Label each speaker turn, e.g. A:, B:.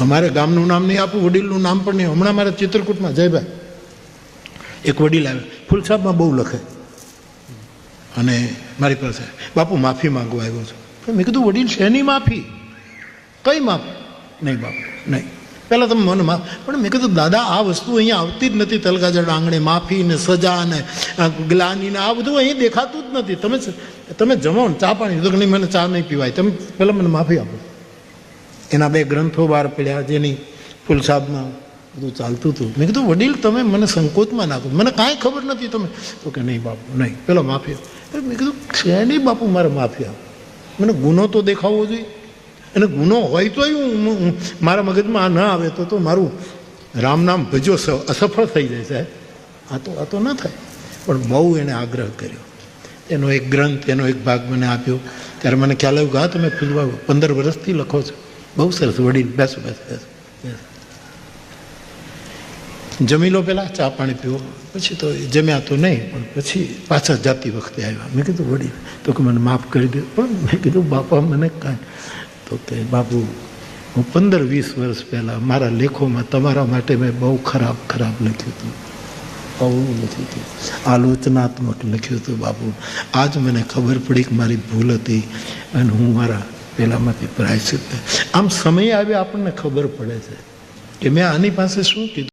A: અમારે ગામનું નામ નહીં આપું, વડીલનું નામ પણ નહીં. હમણાં મારા ચિત્રકૂટમાં જયભાઈ એક વડીલ આવે. ફૂલસાબમાં બહુ લખે. અને મારી પાસે, બાપુ, માફી માંગવા આવ્યો છું. મેં કીધું, વડીલ, શેની માફી? કઈ માફી? નહીં બાપુ, નહીં. પહેલાં તમે મને માફ, પણ મેં કીધું, દાદા, આ વસ્તુ અહીંયા આવતી જ નથી. તલગાજડ આંગણે માફી ને સજા ને ગ્લાની ને આ બધું અહીં દેખાતું જ નથી. તમે તમે જમો ચા પાણી. તો નહીં, મને ચા નહીં પીવાય. તમે પહેલાં મને માફી આપો. એના બે ગ્રંથો બહાર પડ્યા, જેની ફુલસાબમાં બધું ચાલતું હતું. મેં કીધું, વડીલ, તમે મને સંકોચમાં નાખો. મને કાંઈ ખબર નથી, તમે તો કે, નહીં બાપુ, નહીં. પેલો માફી મેં કીધું શેની બાપુ મારે માફી આપો મને ગુનો તો દેખાવો જોઈએ. અને ગુનો હોય તોય હું મારા મગજમાં આ ન આવે તો તો મારું રામ નામ ભજો અસફળ થઈ જાય, સાહેબ. આ તો આ તો ન થાય. પણ બહુ એણે આગ્રહ કર્યો. એનો એક ગ્રંથ, એનો એક ભાગ મને આપ્યો. ત્યારે મને ખ્યાલ આવ્યો કે, હા, તમે પંદર વર્ષથી લખો છો. બહુ સરસ, વડીલ, બેસો બેસો બેસો. જમી લો પહેલાં ચા પાણી પીવો, પછી તો જમ્યા તો નહીં, પણ પછી પાછા જાતી વખતે આવ્યા. મેં કીધું, વડીલ, તો કે મને માફ કરી દે. પણ મેં કીધું, બાપા, મને કાંઈ તો કે, બાપુ, હું પંદર, વીસ વર્ષ પહેલાં મારા લેખોમાં તમારા માટે મેં બહુ ખરાબ ખરાબ લખ્યું હતું. બહુ લખ્યું હતું. આલોચનાત્મક લખ્યું હતું, બાપુ. આજ મને ખબર પડી કે મારી ભૂલ હતી અને હું મારા પહેલાંમાંથી પ્રાયશ્ચિત આમ સમય આવે આપણને ખબર પડે છે કે મેં આની પાસે શું કીધું?